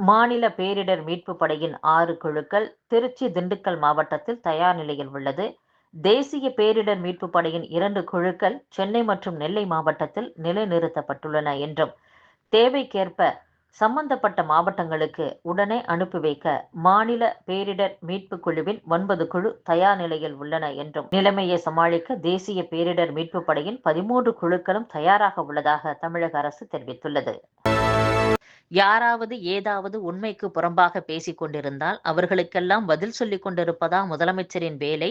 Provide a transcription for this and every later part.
மாநில பேரிடர் மீட்பு படையின் ஆறு குழுக்கள் திருச்சி திண்டுக்கல் மாவட்டத்தில் தயார் நிலையில் உள்ளது. தேசிய பேரிடர் மீட்பு படையின் இரண்டு குழுக்கள் சென்னை மற்றும் நெல்லை மாவட்டத்தில் நிலைநிறுத்தப்பட்டுள்ளன என்றும் தேவைக்கேற்ப சம்பந்தப்பட்ட மாவட்டங்களுக்கு உடனே அனுப்பி வைக்க மாநில பேரிடர் மீட்பு குழுவின் ஒன்பது குழு தயார் நிலையில் உள்ளன என்றும் நிலைமையை சமாளிக்க தேசிய பேரிடர் மீட்பு படையின் பதிமூன்று குழுக்களும் தயாராக உள்ளதாக தமிழக அரசு தெரிவித்துள்ளது. யாராவது ஏதாவது உண்மைக்கு புறம்பாக பேசிக் கொண்டிருந்தால் அவர்களுக்கெல்லாம் பதில் சொல்லிக் கொண்டிருப்பதா முதலமைச்சரின் வேலை?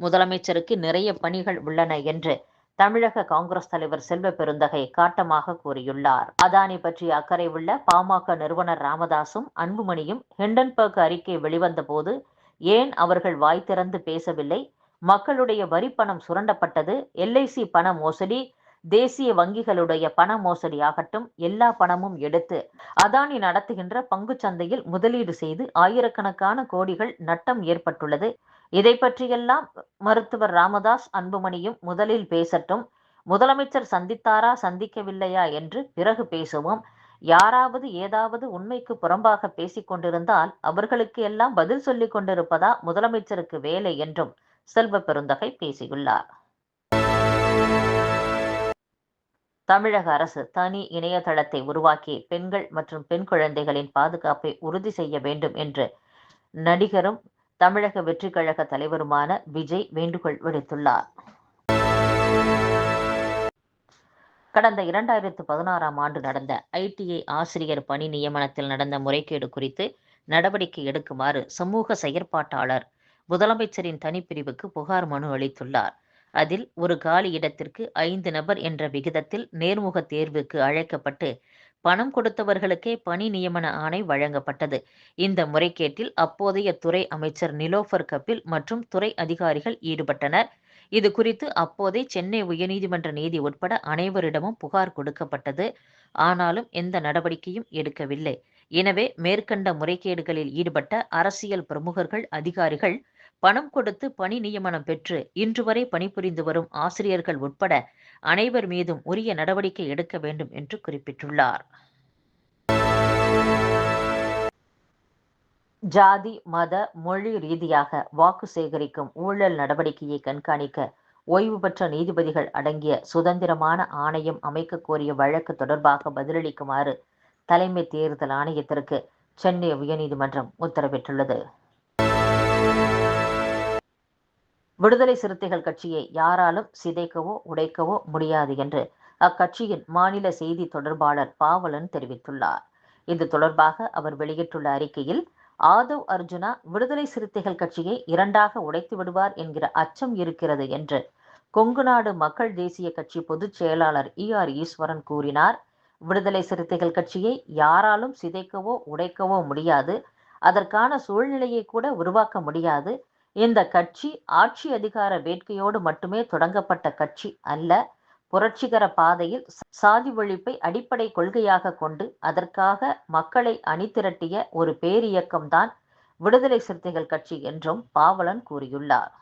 முதலமைச்சருக்கு நிறைய பணிகள் உள்ளன என்று தமிழக காங்கிரஸ் தலைவர் செல்வ பெருந்தகை காட்டமாக கூறியுள்ளார். அதானி பற்றி அக்கறை உள்ள பாமக நிறுவனர் ராமதாசும் அன்புமணியும் ஹிண்டன்பர்க் அறிக்கை வெளிவந்த போது ஏன் அவர்கள் வாய் திறந்து பேசவில்லை? மக்களுடைய வரி பணம் சுரண்டப்பட்டது எல்ஐசி பண மோசடி தேசிய வங்கிகளுடைய பண மோசடி ஆகட்டும் எல்லா பணமும் எடுத்து அதானி நடத்துகின்ற பங்கு சந்தையில் முதலீடு செய்து ஆயிரக்கணக்கான கோடிகள் நட்டம் ஏற்பட்டுள்ளது. இதை பற்றியெல்லாம் மருத்துவர் ராமதாஸ் அன்புமணியும் முதலில் பேசட்டும். முதலமைச்சர் சந்தித்தாரா சந்திக்கவில்லையா என்று பிறகு பேசுவோம். யாராவது ஏதாவது உண்மைக்கு புறம்பாக பேசிக் கொண்டிருந்தால் அவர்களுக்கு எல்லாம் பதில் சொல்லிக் கொண்டிருப்பதா முதலமைச்சருக்கு வேலை என்றும் செல்வ பெருந்தகை பேசியுள்ளார். தமிழக அரசு தனி இணையதளத்தை உருவாக்கி பெண்கள் மற்றும் பெண் குழந்தைகளின் பாதுகாப்பை உறுதி செய்ய வேண்டும் என்று நடிகரும் தமிழக வெற்றிக் கழக தலைவருமான விஜய் வேண்டுகோள் விடுத்துள்ளார். கடந்த இரண்டாயிரத்து பதினாறாம் ஆண்டு நடந்த ஐடிஐ ஆசிரியர் பணி நியமனத்தில் நடந்த முறைகேடு குறித்து நடவடிக்கை எடுக்குமாறு சமூக செயற்பாட்டாளர் முதலமைச்சரின் தனிப்பிரிவுக்கு புகார் மனு அளித்துள்ளார். அதில் ஒரு காலி இடத்திற்கு ஐந்து நபர் என்ற விகிதத்தில் நேர்முக தேர்வுக்கு அழைக்கப்பட்டு பணம் கொடுத்தவர்களுக்கே பணி நியமன ஆணை வழங்கப்பட்டது. இந்த முறைகேட்டில் அப்போதைய துறை அமைச்சர் நிலோஃபர் கபில் மற்றும் துறை அதிகாரிகள் ஈடுபட்டனர். இது குறித்து அப்போதே சென்னை உயர்நீதிமன்ற நீதி உட்பட அனைவரிடமும் புகார் கொடுக்கப்பட்டது. ஆனாலும் எந்த நடவடிக்கையும் எடுக்கவில்லை. எனவே மேற்கண்ட முறைகேடுகளில் ஈடுபட்ட அரசியல் பிரமுகர்கள் அதிகாரிகள் பணம் கொடுத்து பணி நியமனம் பெற்று இன்று வரை பணிபுரிந்து வரும் ஆசிரியர்கள் உட்பட அனைவர் மீதும் உரிய நடவடிக்கை எடுக்க வேண்டும் என்று குறிப்பிட்டுள்ளார். ஜாதி மத மொழி ரீதியாக வாக்கு சேகரிக்கும் ஊழல் நடவடிக்கையை கண்காணிக்க ஓய்வு பெற்ற நீதிபதிகள் அடங்கிய சுதந்திரமான ஆணையம் அமைக்க கோரிய வழக்கு தொடர்பாக பதிலளிக்குமாறு தலைமை தேர்தல் ஆணையத்திற்கு சென்னை உயர்நீதிமன்றம் உத்தரவிட்டுள்ளது. விடுதலை சிறுத்தைகள் கட்சியை யாராலும் சிதைக்கவோ உடைக்கவோ முடியாது என்று அக்கட்சியின் மாநில செய்தி தொடர்பாளர் பாவலன் தெரிவித்துள்ளார். இது தொடர்பாக அவர் வெளியிட்டுள்ள அறிக்கையில் ஆதவ் அர்ஜுனா விடுதலை சிறுத்தைகள் கட்சியை இரண்டாக உடைத்து விடுவார் என்கிற அச்சம் இருக்கிறது என்று கொங்கு நாடு மக்கள் தேசிய கட்சி பொதுச் செயலாளர் இ ஆர் ஈஸ்வரன் கூறினார். விடுதலை சிறுத்தைகள் கட்சியை யாராலும் சிதைக்கவோ உடைக்கவோ முடியாது. அதற்கான சூழ்நிலையை கூட உருவாக்க முடியாது. இந்த கட்சி ஆட்சி அதிகார வேட்கையோடு மட்டுமே தொடங்கப்பட்ட கட்சி அல்ல புரட்சிகர பாதையில் சாதி ஒழிப்பை அடிப்படை கொள்கையாக கொண்டு அதற்காக மக்களை அணிதிரட்டிய ஒரு பேரியக்கம்தான் விடுதலை சிறுத்தைகள் கட்சி என்றும் பாவலன் கூறியுள்ளார்.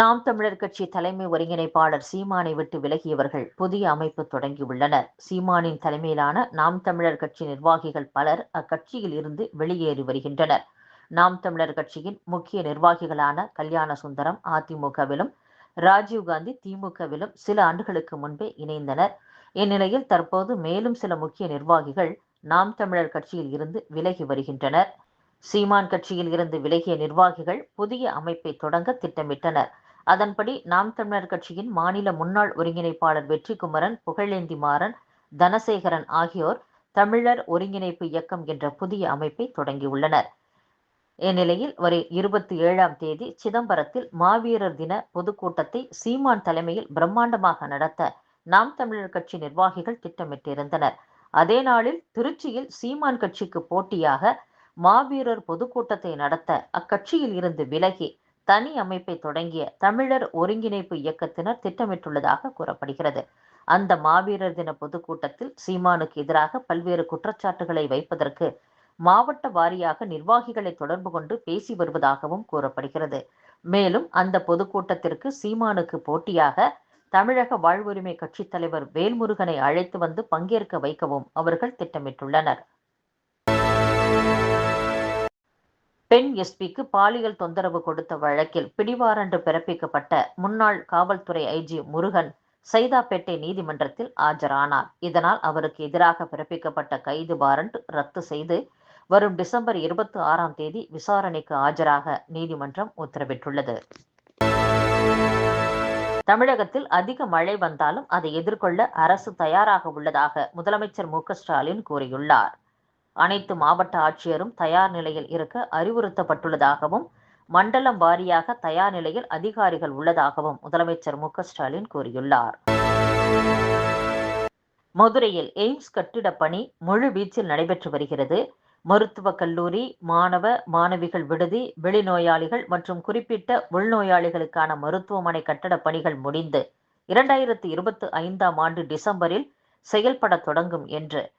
நாம் தமிழர் கட்சி தலைமை ஒருங்கிணைப்பாளர் சீமானை விட்டு விலகியவர்கள் புதிய அமைப்பு தொடங்கியுள்ளனர். சீமானின் தலைமையிலான நாம் தமிழர் கட்சி நிர்வாகிகள் பலர் அக்கட்சியில் இருந்து வெளியேறி வருகின்றனர். நாம் தமிழர் கட்சியின் முக்கிய நிர்வாகிகளான கல்யாண சுந்தரம் அதிமுகவிலும் ராஜீவ்காந்தி திமுகவிலும் சில ஆண்டுகளுக்கு முன்பே இணைந்தனர். இந்நிலையில் தற்போது மேலும் சில முக்கிய நிர்வாகிகள் நாம் தமிழர் கட்சியில் இருந்து விலகி வருகின்றனர். சீமான் கட்சியில் இருந்து விலகிய நிர்வாகிகள் புதிய அமைப்பை தொடங்க திட்டமிட்டனர். அதன்படி நாம் தமிழர் கட்சியின் மாநில முன்னாள் ஒருங்கிணைப்பாளர் வெற்றிக்குமரன் புகழேந்தி மாறன் தனசேகரன் ஆகியோர் தமிழர் ஒருங்கிணைப்பு இயக்கம் என்ற புதிய அமைப்பை தொடங்கியுள்ளனர். இந்நிலையில் வரை இருபத்தி ஏழாம் தேதி சிதம்பரத்தில் மாவீரர் தின பொதுக்கூட்டத்தை சீமான் தலைமையில் பிரம்மாண்டமாக நடத்த நாம் தமிழர் கட்சி நிர்வாகிகள் திட்டமிட்டிருந்தனர். அதே நாளில் திருச்சியில் சீமான் கட்சிக்கு போட்டியாக மாவீரர் பொதுக்கூட்டத்தை நடத்த அக்கட்சியில் இருந்து விலகி தனி அமைப்பை தொடங்கிய தமிழர் ஒருங்கிணைப்பு இயக்கத்தினர் திட்டமிட்டுள்ளதாக கூறப்படுகிறது. அந்த மாவீரர் தின பொதுக்கூட்டத்தில் சீமானுக்கு எதிராக பல்வேறு குற்றச்சாட்டுகளை வைப்பதற்கு மாவட்ட வாரியாக நிர்வாகிகளை தொடர்பு கொண்டு பேசி வருவதாகவும் கூறப்படுகிறது. மேலும் அந்த பொதுக்கூட்டத்திற்கு சீமானுக்கு போட்டியாக தமிழக வாழ்வுரிமை கட்சித் தலைவர் வேல்முருகனை அழைத்து வந்து பங்கேற்க வைக்கவும் அவர்கள் திட்டமிட்டுள்ளனர். பெண் எஸ்பிக்கு பாலியல் தொந்தரவு கொடுத்த வழக்கில் பிடிவாரண்டு பிறப்பிக்கப்பட்ட முன்னாள் காவல்துறை ஐஜி முருகன் சைதாப்பேட்டை நீதிமன்றத்தில் ஆஜரானார். இதனால் அவருக்கு எதிராக பிறப்பிக்கப்பட்ட கைது வாரண்ட் ரத்து செய்து வரும் டிசம்பர் இருபத்தி ஆறாம் தேதி விசாரணைக்கு ஆஜராக நீதிமன்றம் உத்தரவிட்டுள்ளது. தமிழகத்தில் அதிக மழை வந்தாலும் அதை எதிர்கொள்ள அரசு தயாராக உள்ளதாக முதலமைச்சர் மு ஸ்டாலின் கூறியுள்ளார். அனைத்து மாவட்ட ஆட்சியரும் தயார் நிலையில் இருக்க அறிவுறுத்தப்பட்டுள்ளதாகவும் மண்டலம் வாரியாக தயார் நிலையில் அதிகாரிகள் உள்ளதாகவும் முதலமைச்சர் மு ஸ்டாலின் கூறியுள்ளார். மதுரையில் எய்ம்ஸ் கட்டிட பணி முழு வீச்சில் நடைபெற்று வருகிறது. மருத்துவக் கல்லூரி மாணவ மாணவிகள் விடுதி வெளிநோயாளிகள் மற்றும் குறிப்பிட்ட உள்நோயாளிகளுக்கான மருத்துவமனை கட்டடப் பணிகள் முடிந்து இரண்டாயிரத்தி இருபத்தி ஐந்தாம் ஆண்டு டிசம்பரில் செயல்பட தொடங்கும் என்று